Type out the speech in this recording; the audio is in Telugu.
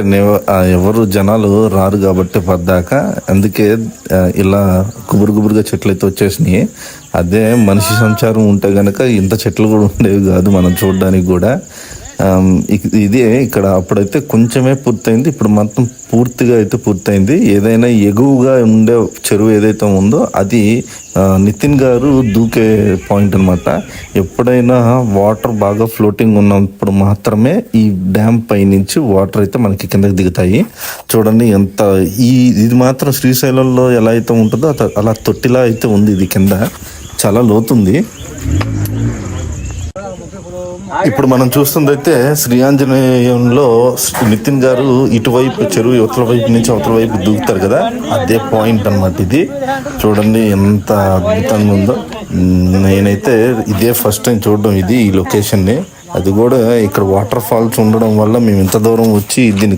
అంటే ఎవరు జనాలు రారు కాబట్టి పద్దాక. అందుకే ఇలా గుబురు గుబురుగా చెట్లు అయితే వచ్చేసినాయి. అదే మనిషి సంచారం ఉంటే గనక ఇంత చెట్లు కూడా ఉండేవి కాదు మనం చూడడానికి కూడా. ఇదే ఇక్కడ అప్పుడైతే కొంచెమే పూర్తయింది. ఇప్పుడు మొత్తం పూర్తిగా అయితే పూర్తయింది. ఏదైనా ఎగువగా ఉండే చెరువు ఏదైతే ఉందో అది నితిన్ గారు దూకే పాయింట్ అనమాట ఎప్పుడైనా వాటర్ బాగా ఫ్లోటింగ్ ఉన్నప్పుడు మాత్రమే ఈ డ్యామ్ పై నుంచి వాటర్ అయితే మనకి కిందకి దిగుతాయి. చూడండి ఎంత ఈ ఇది మాత్రం శ్రీశైలంలో ఎలా అయితే ఉంటుందో అలా తొట్టిలా అయితే ఉంది ఇది కింద. చాలా లోతుంది. ఇప్పుడు మనం చూస్తుందైతే శ్రీ ఆంజనేయంలో నితిన్ గారు ఇటువైపు చెరువు ఇవతల వైపు నుంచి అవతల వైపు దూకుతారు కదా? అదే పాయింట్ అన్నమాట ఇది. చూడండి ఎంత అద్భుతంగా ఉందో. నేనైతే ఇదే ఫస్ట్ టైం చూడడం ఇది ఈ లొకేషన్ని. అది కూడా ఇక్కడ వాటర్ ఫాల్స్ ఉండడం వల్ల మేము ఇంత దూరం వచ్చి దీన్ని